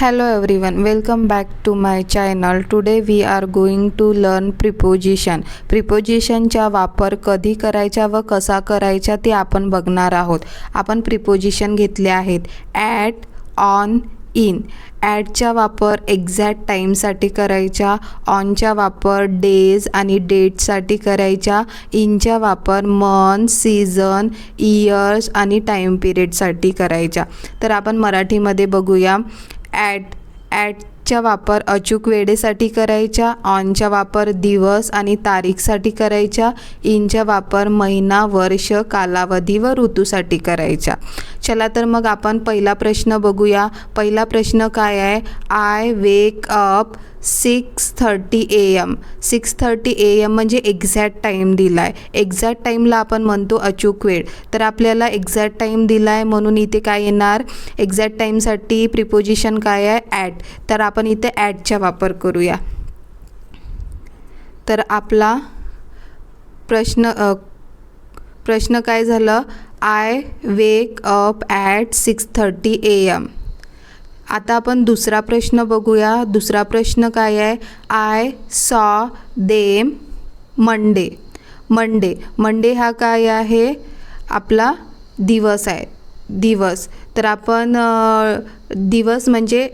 Hello everyone, welcome back to my channel. Today we are going to learn preposition. प्रिपोजिशनचा वापर कधी करायचा व कसा करायचा ते आपण बघणार आहोत. आपण प्रिपोजिशन घेतले आहेत. ॲट ऑन इन ॲटचा वापर एक्झॅक्ट टाईमसाठी करायचा ऑनचा वापर डेज आणि डेटसाठी करायचा इनचा वापर मंथ सीझन इयर्स आणि टाईम पिरियडसाठी करायचा. तर आपण मराठीमध्ये बघूया. ॲट ॲटचा वापर अचूक वेळेसाठी करायचा ऑनचा वापर दिवस आणि तारीखसाठी करायचा इनचा वापर महिना वर्ष कालावधी व ऋतूसाठी करायचा चला तर मग आपण पहिला प्रश्न बघूया. पहिला प्रश्न काय आहे? I wake up six thirty A M six thirty A M म्हणजे एक्झॅक्ट टाईम दिला आहे एक्झॅक्ट टाईमला आपण म्हणतो अचूक वेळ. तर आपल्याला एक्झॅक्ट टाईम दिला आहे म्हणून इथे काय येणार? एक्झॅक्ट टाईमसाठी प्रिपोजिशन काय आहे? ॲट तर आपण इथे ॲटचा वापर करूया. तर आपला प्रश्न प्रश्न काय झालं? I wake up at six thirty A M आता आपण दुसरा प्रश्न बघूया. दुसरा प्रश्न काय आहे? I saw them Monday Monday Monday हा काय आहे? आपला दिवस आहे. दिवस. तर आपण दिवस म्हणजे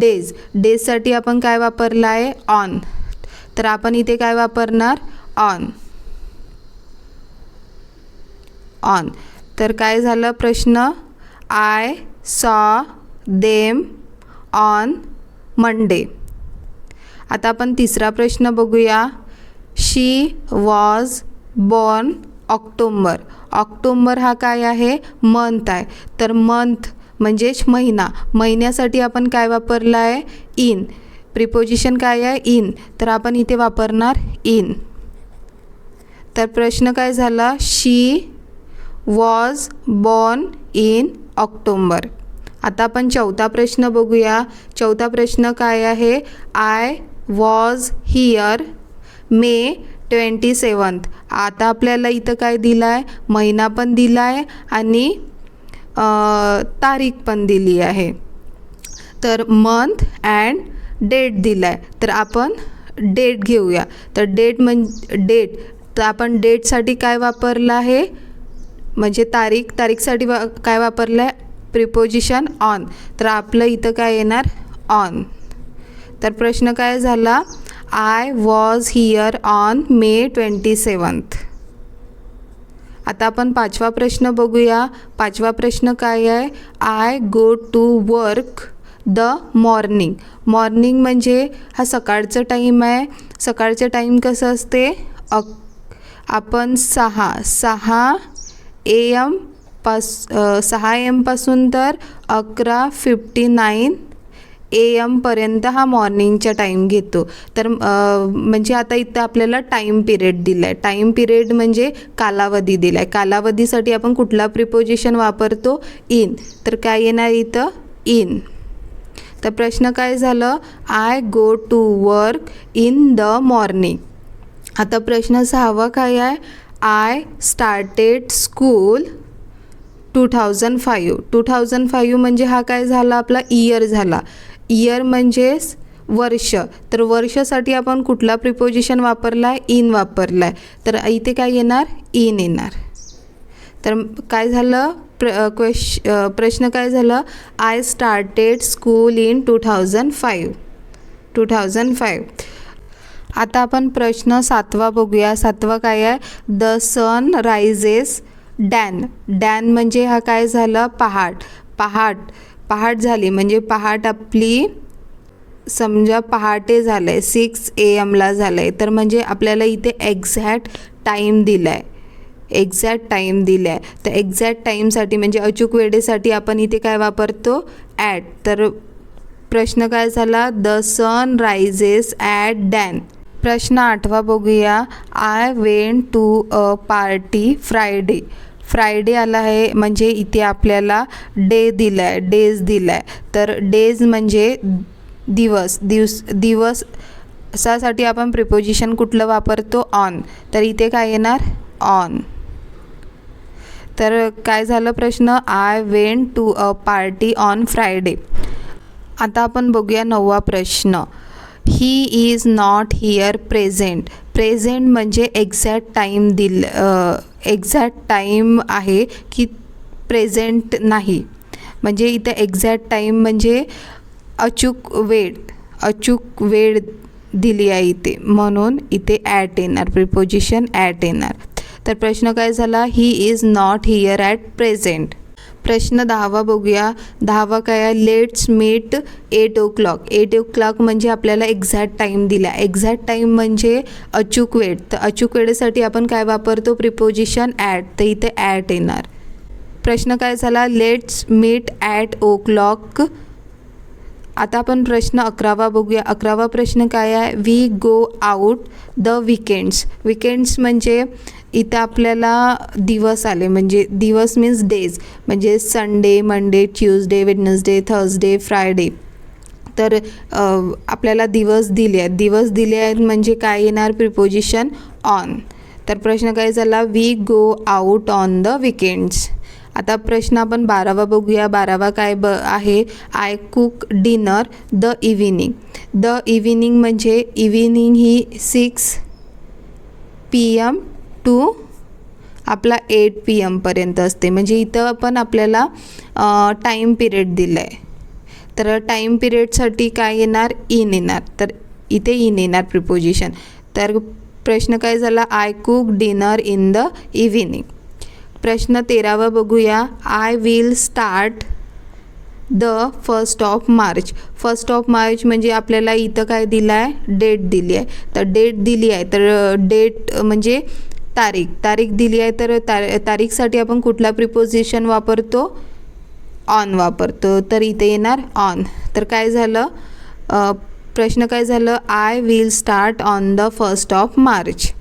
डेज डेजसाठी आपण काय वापरला आहे ऑन तर आपण इथे काय वापरणार? ऑन ऑन तर काय झालं प्रश्न? I saw them on Monday. आता आपण तिसरा प्रश्न बघूया. She was born October. October हा काय आहे? मंथ आहे. तर मंथ म्हणजेच महिना. महिन्यासाठी आपण काय वापरलं आहे इन. प्रिपोजिशन काय आहे? इन. तर आपण इथे वापरणार इन. तर प्रश्न काय झाला? She was born in October. आता आपण चौथा प्रश्न बघूया. चौथा प्रश्न काय आहे? I was here May twenty seventh आता आपल्याला इथं काय दिलं आहे महिना पण दिला आहे आणि तारीख पण दिली आहे. तर मंथ अँड डेट दिला आहे तर आपण डेट घेऊया. तर डेट म्हण डेट तर आपण डेटसाठी काय वापरलं आहे? म्हणजे तारीख तारीखसाठी वा काय वापरलं आहे प्रिपोजिशन ऑन तर आपलं इथं काय येणार? ऑन तर प्रश्न काय झाला? I was here on May twenty seventh आता आपण पाचवा प्रश्न बघूया. पाचवा प्रश्न काय आहे? I go to work the morning morning म्हणजे हा सकाळचं टाईम आहे. सकाळचं टाईम कसं असते? अक आपण सहा सहा ए एम पास सहा एमपासून तर अकरा फिफ्टी नाईन ए एमपर्यंत हा मॉर्निंगचा टाईम घेतो. तर म्हणजे आता इथं आपल्याला टाईम पिरियड दिला आहे टाईम पिरियड म्हणजे कालावधी दिला आहे कालावधीसाठी आपण कुठला प्रिपोजिशन वापरतो? इन तर काय येणार इथं? इन तर प्रश्न काय झालं? I go to work in the morning आता प्रश्न सहावा काय आहे? I started school two thousand five two thousand five म्हणजे हा काय झाला? आपला इयर झाला. इयर म्हणजेच वर्ष. तर वर्षासाठी आपण कुठला प्रिपोजिशन वापरला आहे इन वापरला आहे तर इथे काय येणार? इन येणार. तर काय झालं? प्र क्वेश प्रश्न काय झालं? I started school in two thousand five two thousand five आता आपण प्रश्न सातवा बघूया. सातवा काय आहे? The sun rises then. Then म्हणजे हा काय झालं? पहाट. पहाट. पहाट झाली. म्हणजे पहाट आपली समजा पहाटे झालं आहे सिक्स ए एमला झालं आहे तर म्हणजे आपल्याला इथे एक्झॅक्ट टाईम दिला आहे एक्झॅक्ट टाईम दिला आहे तर एक्झॅक्ट टाईमसाठी म्हणजे अचूक वेळेसाठी आपण इथे काय वापरतो? ॲट तर प्रश्न काय झाला? The sun rises at dawn. प्रश्न आठवा बघूया. I went to a party Friday Friday आला आहे म्हणजे इथे आपल्याला डे दिला आहे डेज दिला आहे तर डेज म्हणजे दिवस दिवस दिवस सासाठी आपण प्रिपोजिशन कुठलं वापरतो? ऑन तर इथे काय येणार? ऑन तर काय झालं प्रश्न? I went to a party on Friday आता आपण बघूया नववा प्रश्न. He is not here present present म्हणजे एक्झॅक्ट टाईम दिल एक्झॅक्ट टाईम आहे की प्रेझेंट नाही. म्हणजे इथं एक्झॅक्ट टाईम म्हणजे अचूक वेळ अचूक वेळ दिली आहे इथे. म्हणून इथे ॲट येणार प्रिपोजिशन ॲट येणार. तर प्रश्न काय झाला? He is not here at present प्रश्न दहावा बघूया. दहावा काय आहे? Let's meet eight o'clock eight o'clock म्हणजे आपल्याला एक्झॅक्ट टाईम दिला. एक्झॅक्ट टाईम म्हणजे अचूक वेळ. तर अचूक वेळेसाठी आपण काय वापरतो? प्रिपोजिशन ॲट तर इथे ॲट येणार. प्रश्न काय झाला? Let's meet at o'clock आता आपण प्रश्न अकरावा बघूया. अकरावा प्रश्न काय आहे? We go out the weekends weekends म्हणजे इथं आपल्याला दिवस आले म्हणजे दिवस मीन्स डेज म्हणजे Sunday Monday Tuesday Wednesday Thursday Friday तर आपल्याला दिवस दिले आहेत. दिवस दिले आहेत म्हणजे काय येणार? प्रिपोजिशन ऑन तर प्रश्न काय झाला? We go out on the weekends आता प्रश्न आपण बारावा बघूया. बारावा काय ब आहे? I cook dinner the evening the evening म्हणजे इव्हिनिंग ही सिक्स पी एम टू आपला एट पी एमपर्यंत असते. म्हणजे इथं पण आपल्याला टाईम पिरियड दिला आहे तर टाईम पिरियडसाठी काय येणार? इन येणार. तर इथे इन येणार प्रिपोजिशन तर प्रश्न काय झाला? I cook dinner in the evening प्रश्न तेरावा बघूया. I will start the first of March first of March म्हणजे आपल्याला इथं काय दिलं आहे डेट दिली आहे तर डेट दिली आहे तर डेट म्हणजे तारीख. तारीख दिली आहे तर तार तारीखसाठी आपण कुठला प्रिपोजिशन वापरतो? ऑन वापरतो. तर इथे येणार ऑन तर काय झालं? प्रश्न काय झालं? I will start on the first of March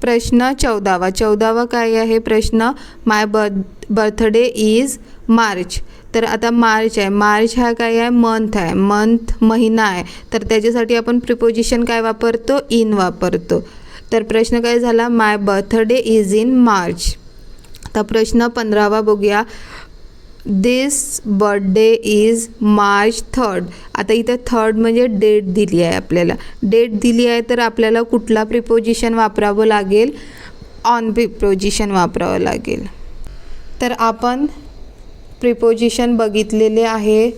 प्रश्न चौदावा. चौदावा काय आहे? प्रश्न my birth birthday is March तर आता मार्च आहे. मार्च हा काय आहे? मंथ आहे. मंथ महिना आहे. तर त्याच्यासाठी आपण प्रिपोजिशन काय वापरतो? इन वापरतो. तर प्रश्न काय झाला? My birthday is in March आता प्रश्न पंधरावा बघूया. This birthday is March third आता इथं थर्ड म्हणजे डेट दिली आहे आपल्याला. डेट दिली आहे तर आपल्याला कुठला प्रिपोजिशन वापरावं लागेल? ऑन प्रिपोजिशन वापरावं लागेल. तर आपण प्रिपोजिशन बघितलेले आहे.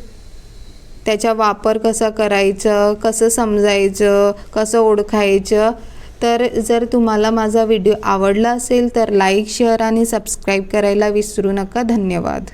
त्याचा वापर कसा करायचं? कसं समजायचं? कसं ओळखायचं? तर जर तुम्हाला माझा व्हिडिओ आवडला असेल तर लाईक शेअर आणि सबस्क्राईब करायला विसरू नका. धन्यवाद.